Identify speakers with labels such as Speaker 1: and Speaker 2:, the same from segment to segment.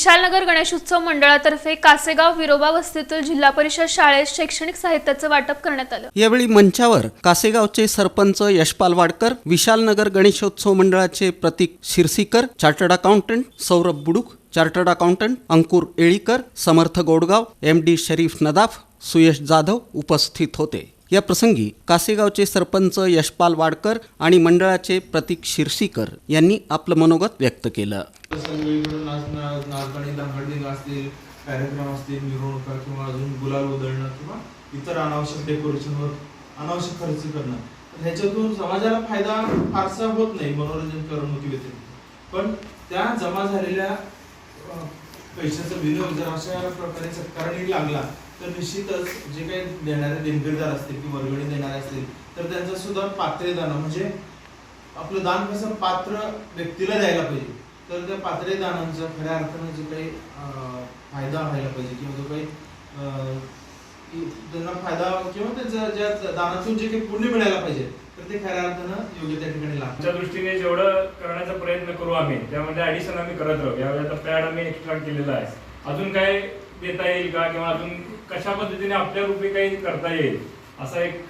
Speaker 1: विशालनगर गणेशोत्सव मंडळातर्फे कासेगाव विरोबा वस्तीतील जिल्हा परिषद शाळेत शैक्षणिक साहित्याचं वाटप करण्यात आलं.
Speaker 2: यावेळी मंचावर कासेगावचे सरपंच यशपाल वाडकर विशालनगर गणेशोत्सव मंडळाचे Prateek Shirsikar chartered accountant Saurabh Buduk chartered accountant Ankur Elikar Samarth Godgaon M D Sharif Nadaf Suyash Jadhav उपस्थित होते. या प्रसंगी कासेगावचे सरपंच यशपाल वाडकर आणि मंडळाचे प्रतीक शिरसीकर यांनी आपलं मनोगत व्यक्त केलं.
Speaker 3: सगळीकडून नाच नाच नाचगाणी असतील कार्यक्रम असतील मिरवणुका किंवा अजून गुलाल उधळणं किंवा इतर अनावश्यक डेकोरेशनवर अनावश्यक खर्च करणं. ह्याच्यातून समाजाला फायदा फारसा होत नाही मनोरंजन करमणुकी व्यतिरिक्त. पण त्या जमा झालेल्या पैशाचा विनियोग जर अशा प्रकारे सरकारने लागला तर निश्चितच जे काही देणारे देणगीरदार असतील किंवा वर्गणी देणारे असतील तर त्यांचं सुद्धा पात्रेदान म्हणजे आपलं दान कसं पात्र व्यक्तीला द्यायला पाहिजे. तर त्या पात्रे दानांचा खऱ्या अर्थानं जो काही फायदा व्हायला पाहिजे किंवा जो काही त्यांना फायदा किंवा त्यांचा ज्या दानातून जे काही पुण्य मिळायला पाहिजे तर ते खऱ्या अर्थानं योग्य त्या ठिकाणी लागतं
Speaker 4: दृष्टीने जेवढं करण्याचा प्रयत्न करू आम्ही त्यामध्ये ऍडिशन आम्ही करत राहू. यावेळी आता पॅड आम्ही एक्स्ट्रा केलेला आहे. अजून काय देता येईल का किंवा अजून कशा पद्धतीने आपल्या रूपी काही करता येईल असा एक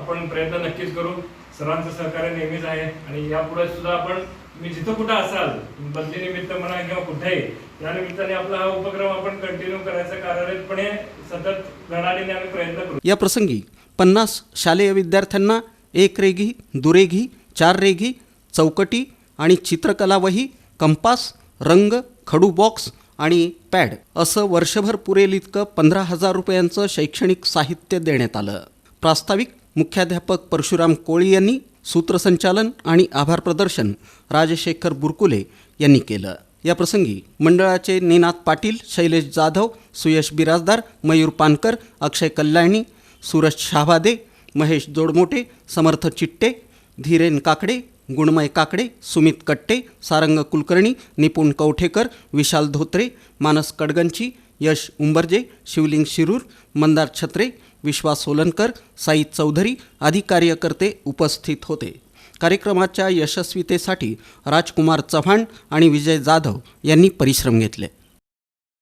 Speaker 4: आपण प्रयत्न नक्कीच करू. सर्वांचं सहकार्य नेहमीच आहे आणि यापुढे सुद्धा आपण मी जिथं कुठं असाल बदली निमित्त म्हणा किंवा कुठेही या निमित्ताने आपला हा उपक्रम आपण कंटिन्यू करायचा कार्यरतपणे सतत लढाडीने आम्ही प्रयत्न करू.
Speaker 2: या प्रसंगी पन्नास शालेय विद्यार्थ्यांना एक रेघी दुरेघी चार रेघी चौकटी आणि चित्रकला वही कंपास रंग खडू बॉक्स आणि पॅड असं वर्षभर पुरेल इतकं पंधरा हजार रुपयांचं शैक्षणिक साहित्य देण्यात आलं. प्रास्ताविक मुख्याध्यापक परशुराम कोळी यांनी सूत्रसंचालन आणि आभार प्रदर्शन राजशेखर बुरकुले यांनी केलं. या प्रसंगी मंडळाचे निनाथ पाटील शैलेश जाधव सुयश बिराजदार मयूर पानकर अक्षय कल्याणी सूरज शाहवादे महेश जोडमोटे समर्थ चिट्टे धीरेन काकडे गुणमय काकडे सुमित कट्टे सारंग कुलकर्णी निपुण कवठेकर विशाल धोत्रे मानस कडगंची यश उंबरजे शिवलिंग शिरूर मंदार छत्रे विश्वास सोलनकर साई चौधरी आदी कार्यकर्ते उपस्थित होते. कार्यक्रमाच्या यशस्वीतेसाठी राजकुमार चव्हाण आणि विजय जाधव यांनी परिश्रम घेतले.